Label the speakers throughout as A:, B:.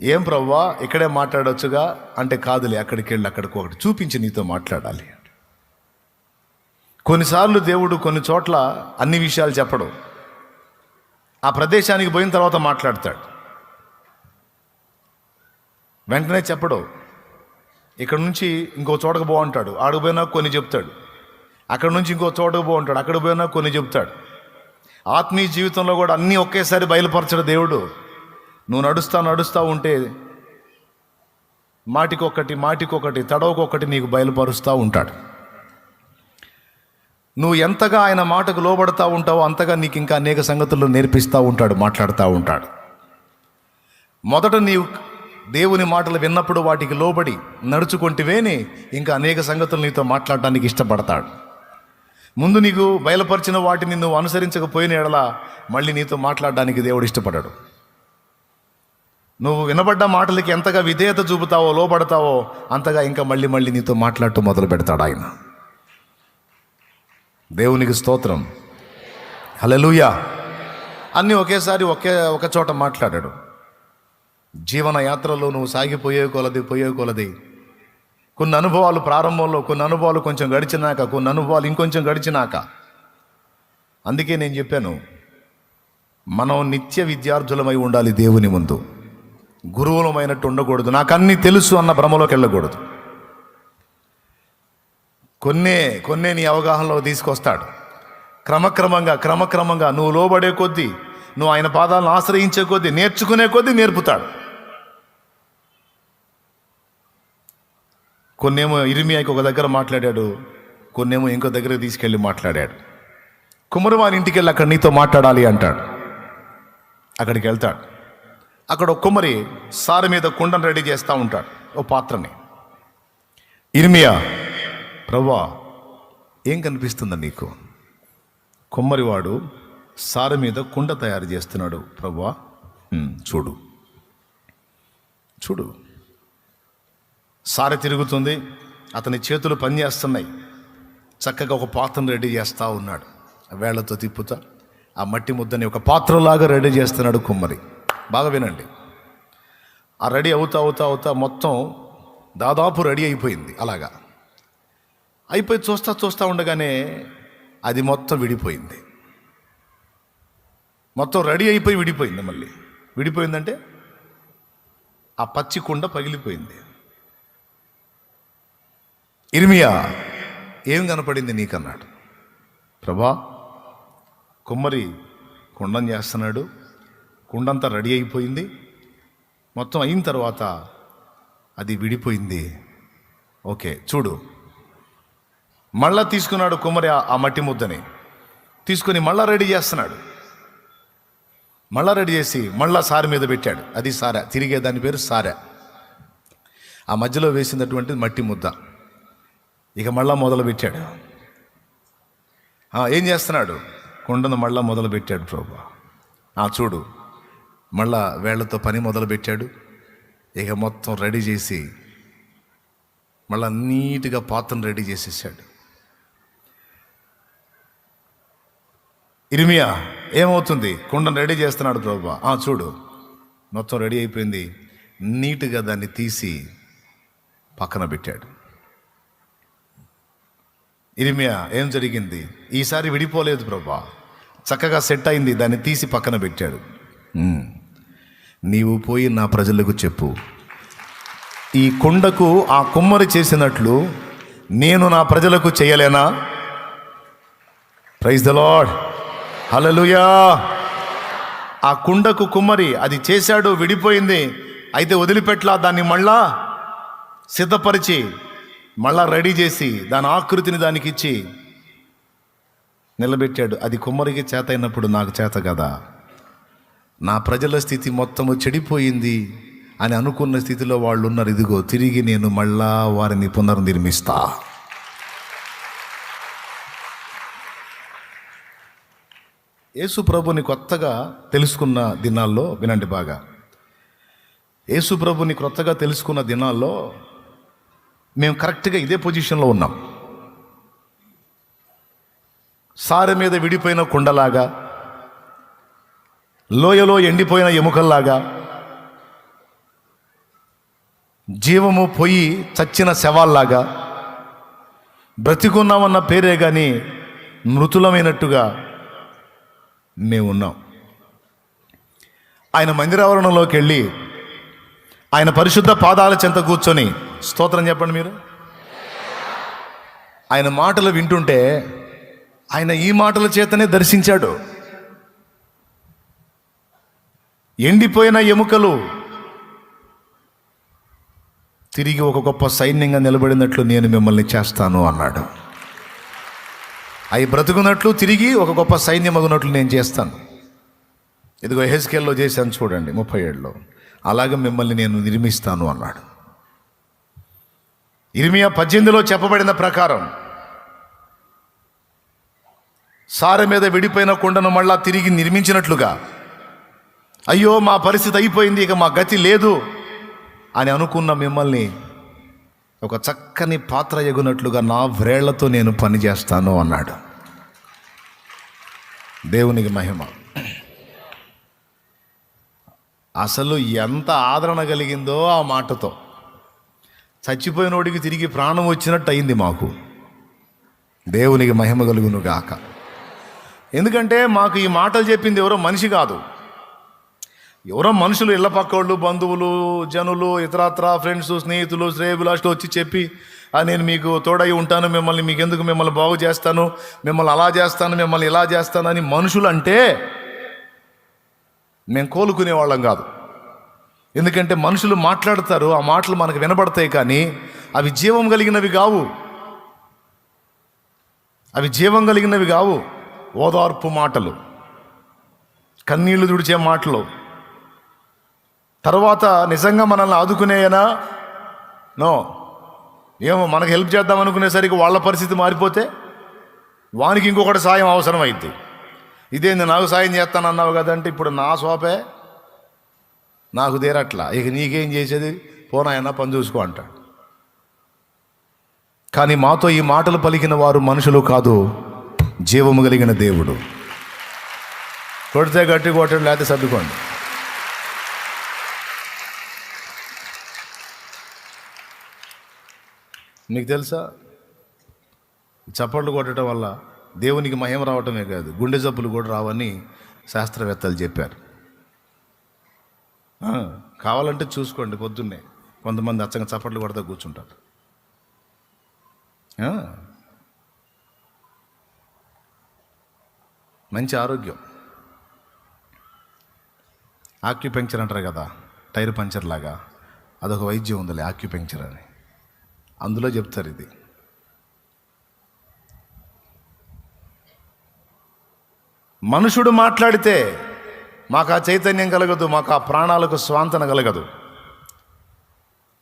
A: ఏం ప్రవ్వా ఇక్కడే మాట్లాడొచ్చుగా? అంటే కాదులే అక్కడికి వెళ్ళి అక్కడికి ఒకటి చూపించి నీతో మాట్లాడాలి కొన్నిసార్లు దేవుడు కొన్ని చోట్ల అన్ని విషయాలు చెప్పడు. ఆ ప్రదేశానికి పోయిన తర్వాత మాట్లాడతాడు. వెంటనే చెప్పడు. ఇక్కడ నుంచి ఇంకో చోటకు బాగుంటాడు ఆడికి పోయినా కొన్ని చెప్తాడు. అక్కడ నుంచి ఇంకో చోటకు బాగుంటాడు అక్కడ పోయినా కొన్ని చెప్తాడు. ఆత్మీయ జీవితంలో కూడా అన్నీ ఒకేసారి బయలుపరచడు దేవుడు. నువ్వు నడుస్తా నడుస్తూ ఉంటే మాటికొకటి మాటికొకటి తడవకొకటి నీకు బయలుపరుస్తూ ఉంటాడు. నువ్వు ఎంతగా ఆయన మాటకు లోబడతా ఉంటావో అంతగా నీకు ఇంకా అనేక సంగతులు నేర్పిస్తూ ఉంటాడు మాట్లాడుతూ ఉంటాడు. మొదట నీవు దేవుని మాటలు విన్నప్పుడు వాటికి లోబడి నడుచుకుంటేవేనే ఇంకా అనేక సంగతులు నీతో మాట్లాడడానికి ఇష్టపడతాడు. ముందు నీకు బయలుపరిచిన వాటిని నువ్వు అనుసరించకపోయిన ఎడలా మళ్ళీ నీతో మాట్లాడడానికి దేవుడు ఇష్టపడాడు. నువ్వు వినబడ్డ మాటలకి ఎంతగా విధేయత చూపుతావో లోపడతావో అంతగా ఇంకా మళ్ళీ మళ్ళీ నీతో మాట్లాడుతూ మొదలు పెడతాడు ఆయన. దేవునికి స్తోత్రం. హలలుయా అన్నీ ఒకేసారి ఒకే ఒక చోట మాట్లాడాడు. జీవన యాత్రలో నువ్వు సాగిపోయే కొలది పోయే కొలది. కొన్ని అనుభవాలు ప్రారంభంలో కొన్ని అనుభవాలు కొంచెం గడిచినాక కొన్ని అనుభవాలు ఇంకొంచెం గడిచినాక. అందుకే నేను చెప్పాను మనం నిత్య విద్యార్థులమై ఉండాలి దేవుని ముందు. గురువులమైనట్టు ఉండకూడదు. నాకు అన్నీ తెలుసు అన్న భ్రమలోకి వెళ్ళకూడదు. కొన్నే కొన్నే నీ అవగాహనలో తీసుకొస్తాడు. క్రమక్రమంగా క్రమక్రమంగా నువ్వు లోబడే కొద్దీ నువ్వు ఆయన పాదాలను ఆశ్రయించే కొద్దీ నేర్చుకునే కొద్దీ నేర్పుతాడు. కొన్నేమో ఇరిమియాకి ఒక దగ్గర మాట్లాడాడు కొన్నేమో ఇంకో దగ్గర తీసుకెళ్ళి మాట్లాడాడు. కుమరు వారి ఇంటికి వెళ్ళి అక్కడ నీతో మాట్లాడాలి అంటాడు. అక్కడికి వెళ్తాడు. అక్కడ ఒక కుమ్మరి సారి మీద కుండను రెడీ చేస్తూ ఉంటాడు ఓ పాత్రని. ఇర్మియా ప్రవ్వా ఏం కనిపిస్తుంది నీకు? కుమ్మరివాడు సారి మీద కుండ తయారు చేస్తున్నాడు ప్రవ్వా. చూడు. చూడు. సారి తిరుగుతుంది అతని చేతులు పనిచేస్తున్నాయి చక్కగా ఒక పాత్రను రెడీ చేస్తూ ఉన్నాడు. వేళ్ళతో తిప్పుతా ఆ మట్టి ముద్దని ఒక పాత్రలాగా రెడీ చేస్తున్నాడు కుమ్మరి. బాగా వినండి. ఆ రెడీ అవుతా అవుతా అవుతా మొత్తం దాదాపు రెడీ అయిపోయింది అలాగా. అయిపోయి చూస్తా చూస్తూ ఉండగానే అది మొత్తం విడిపోయింది. మొత్తం రెడీ అయిపోయి విడిపోయింది మళ్ళీ. విడిపోయిందంటే ఆ పచ్చి కుండ పగిలిపోయింది. ఇర్మియా ఏం కనపడింది నీకన్నాడు? ప్రభా కుమ్మరి కుండం చేస్తున్నాడు. కుండంతా రెడీ అయిపోయింది. మొత్తం అయిన తర్వాత అది విడిపోయింది. ఓకే చూడు. మళ్ళా తీసుకున్నాడు కుమ్మరి ఆ- మట్టి ముద్దని. తీసుకొని మళ్ళా రెడీ చేస్తున్నాడు. మళ్ళా రెడీ చేసి మళ్ళా సారి మీద పెట్టాడు. అది సారె. తిరిగే దాని పేరు సారె. ఆ మధ్యలో వేసినటువంటి మట్టి ముద్ద. ఇక మళ్ళా మొదలు పెట్టాడు. ఏం చేస్తున్నాడు? కుండను మళ్ళా మొదలు పెట్టాడు ప్రభు. ఆ చూడు. మళ్ళా వేళ్ళతో పని మొదలు పెట్టాడు ఇక మొత్తం రెడీ చేసి మళ్ళా నీట్గా పాత్రను రెడీ చేసేసాడు. ఇరిమియా ఏమవుతుంది? కుండను రెడీ చేస్తున్నాడు ప్రభు. చూడు. మొత్తం రెడీ అయిపోయింది. నీట్గా దాన్ని తీసి పక్కన పెట్టాడు. ఇరిమియా ఏం జరిగింది? ఈసారి విడిపోలేదు ప్రభా. చక్కగా సెట్ అయింది. దాన్ని తీసి పక్కన పెట్టాడు. నీవు పోయి నా ప్రజలకు చెప్పు. ఈ కుండకు ఆ కుమ్మరి చేసినట్లు నేను నా ప్రజలకు చేయలేనా? ప్రైజ్ ద లాడ్ హలలుయా ఆ కుండకు కుమ్మరి అది చేశాడు విడిపోయింది. అయితే వదిలిపెట్లా దాన్ని మళ్ళా సిద్ధపరిచి మళ్ళా రెడీ చేసి దాని ఆకృతిని దానికి ఇచ్చి నిలబెట్టాడు. అది కుమ్మరికి చేత అయినప్పుడు నాకు చేత కదా. నా ప్రజల స్థితి మొత్తము చెడిపోయింది అని అనుకున్న స్థితిలో వాళ్ళు ఉన్నారు ఇదిగో తిరిగి నేను మళ్ళా వారిని పునర్నిర్మిస్తా. యేసు ప్రభుని కొత్తగా తెలుసుకున్న దినాల్లో వినండి బాగా. యేసు ప్రభుని కొత్తగా తెలుసుకున్న దినాల్లో మేము కరెక్ట్గా ఇదే పొజిషన్లో ఉన్నాం. సారె మీద విడిపోయిన కుండలాగా లోయలో ఎండిపోయిన ఎముకల్లాగా జీవము పోయి చచ్చిన శవాల్లాగా బ్రతికున్నామన్న పేరే కానీ మృతులమైనట్టుగా మేము ఉన్నాం. ఆయన మందిరావరణంలోకి వెళ్ళి ఆయన పరిశుద్ధ పాదాల చెంత కూర్చొని స్తోత్రం చెప్పండి మీరు. ఆయన మాటలు వింటుంటే ఆయన ఈ మాటల చేతనే దర్శించాడు. ఎండిపోయిన ఎముకలు. తిరిగి ఒక గొప్ప సైన్యంగా నిలబడినట్లు నేను మిమ్మల్ని చేస్తాను అన్నాడు. అవి బ్రతుకున్నట్లు తిరిగి ఒక గొప్ప సైన్యం అగునట్లు నేను చేస్తాను. ఇదిగో హెస్కేల్లో చేశాను చూడండి ముప్పై ఏడులో. అలాగే మిమ్మల్ని నేను నిర్మిస్తాను అన్నాడు. ఇరిమియా పద్దెనిమిదిలో చెప్పబడిన ప్రకారం సారె మీద విడిపోయిన కొండను మళ్ళా తిరిగి నిర్మించినట్లుగా అయ్యో మా పరిస్థితి అయిపోయింది ఇక మా గతి లేదు అని అనుకున్న మిమ్మల్ని ఒక చక్కని పాత్ర ఎగునట్లుగా నా వ్రేళ్ళతో నేను పనిచేస్తాను అన్నాడు. దేవునికి మహిమ. అసలు ఎంత ఆదరణ కలిగిందో ఆ మాటతో. చచ్చిపోయినోడికి తిరిగి ప్రాణం వచ్చినట్టు అయింది మాకు. దేవునికి మహిమ కలుగును గాక ఎందుకంటే మాకు ఈ మాటలు చెప్పింది ఎవరో మనిషి కాదు. ఎవరో మనుషులు ఇళ్ళ పక్కోళ్ళు బంధువులు జనులు ఇతరత్ర ఫ్రెండ్స్ స్నేహితులు శ్రేయభిలాషులు వచ్చి చెప్పి నేను మీకు తోడై ఉంటాను మిమ్మల్ని మీకు ఎందుకు మిమ్మల్ని బాగు చేస్తాను మిమ్మల్ని అలా చేస్తాను మిమ్మల్ని ఇలా చేస్తాను అని మనుషులు అంటే మేము కోలుకునే వాళ్ళం కాదు. ఎందుకంటే మనుషులు మాట్లాడతారు ఆ మాటలు మనకు వినబడతాయి కానీ అవి జీవం కలిగినవి కావు. అవి జీవం కలిగినవి కావు. ఓదార్పు మాటలు. కన్నీళ్ళు తుడిచే మాటలు. తర్వాత నిజంగా మనల్ని ఆదుకునేయనా? నో. ఏమో మనకు హెల్ప్ చేద్దాం అనుకునేసరికి వాళ్ళ పరిస్థితి మారిపోతే వానికి ఇంకొకటి సాయం అవసరం ఇదేంది నాకు సాయం చేస్తానన్నావు కదంటే ఇప్పుడు నా సోపే నాకు తీరట్లా. ఇక నీకేం చేసేది? పోనాయన్నా పని చూసుకో అంటాడు. కానీ మాతో ఈ మాటలు పలికిన వారు మనుషులు కాదు జీవము కలిగిన దేవుడు. కొడితే గట్టి కొట్టడు లేకపోతే సర్దుకోండి. మీకు తెలుసా? చప్పట్లు కొట్టడం వల్ల దేవునికి మహిమ రావటమే కాదు గుండె జబ్బులు కూడా రావని శాస్త్రవేత్తలు చెప్పారు. కావాలంటే చూసుకోండి పొద్దున్నే. కొంతమంది అచ్చంగా చప్పట్లు కొడతా కూర్చుంటారు. మంచి ఆరోగ్యం. ఆక్యుపెంక్చర్ అంటారు కదా టైర్ పంచర్ లాగా. అదొక వైద్యం ఉందిలే ఆక్యుపెంక్చర్ అని. అందులో చెప్తారు ఇది. మనుషుడు మాట్లాడితే మాకు ఆ చైతన్యం కలగదు మాకు ఆ ప్రాణాలకు స్వాంతన కలగదు.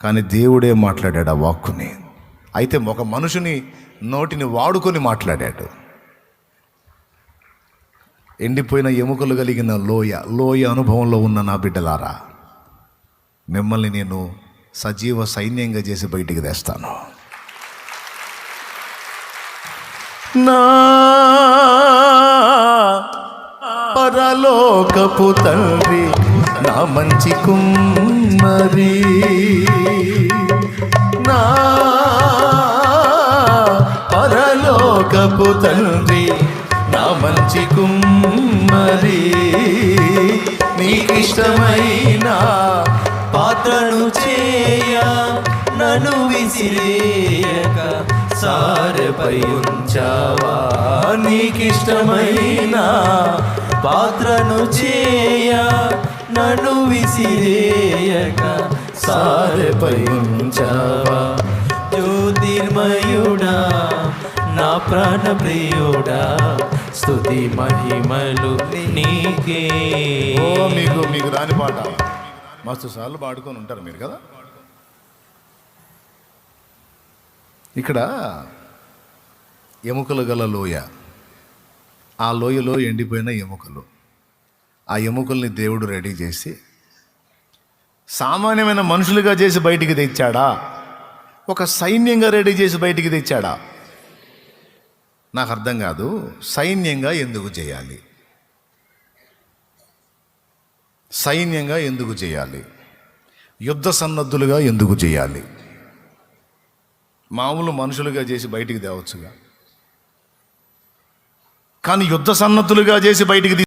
A: కానీ దేవుడే మాట్లాడాడు ఆ వాక్కుని. అయితే ఒక మనుషుని నోటిని వాడుకొని మాట్లాడాడు. ఎండిపోయిన ఎముకలు కలిగిన లోయ లోయ అనుభవంలో ఉన్న నా బిడ్డలారా మిమ్మల్ని నేను సజీవ సైన్యంగా చేసి బయటికి తెస్తాను. నా పరలోకపు తండ్రి నా మంచి కుమ్మరి నా పరలోకపు తండ్రి నా మంచి కుమ్మరి నీకిష్టమైన
B: పాత్రను చేయ నన్ను విసిరేయక సారపై ఉంచావా నీకిష్టమైన పాత్రను చేయ నన్ను విసిరేయక సారపై ఉంచావా జ్యోతిర్మయుడా నా ప్రాణ ప్రియుడా స్తుతి మహిమలు నీకే.
A: మీకు మీకు రాని పాట. మస్తు సార్లు పాడుకొని ఉంటారు మీరు కదా? ఇక్కడ ఎముకలు గల లోయ. ఆ లోయలో ఎండిపోయిన ఎముకలు. ఆ ఎముకల్ని దేవుడు రెడీ చేసి సామాన్యమైన మనుషులుగా చేసి బయటికి తెచ్చాడా? ఒక సైన్యంగా రెడీ చేసి బయటికి తెచ్చాడా? నాకు అర్థం కాదు సైన్యంగా ఎందుకు చేయాలి? సైన్యంగా ఎందుకు చేయాలి? యుద్ధ సన్నద్ధులుగా ఎందుకు చేయాలి? మామూలు మనుషులుగా చేసి బయటికి తేవచ్చుగా? కానీ యుద్ధ సన్నద్ధులుగా చేసి బయటికి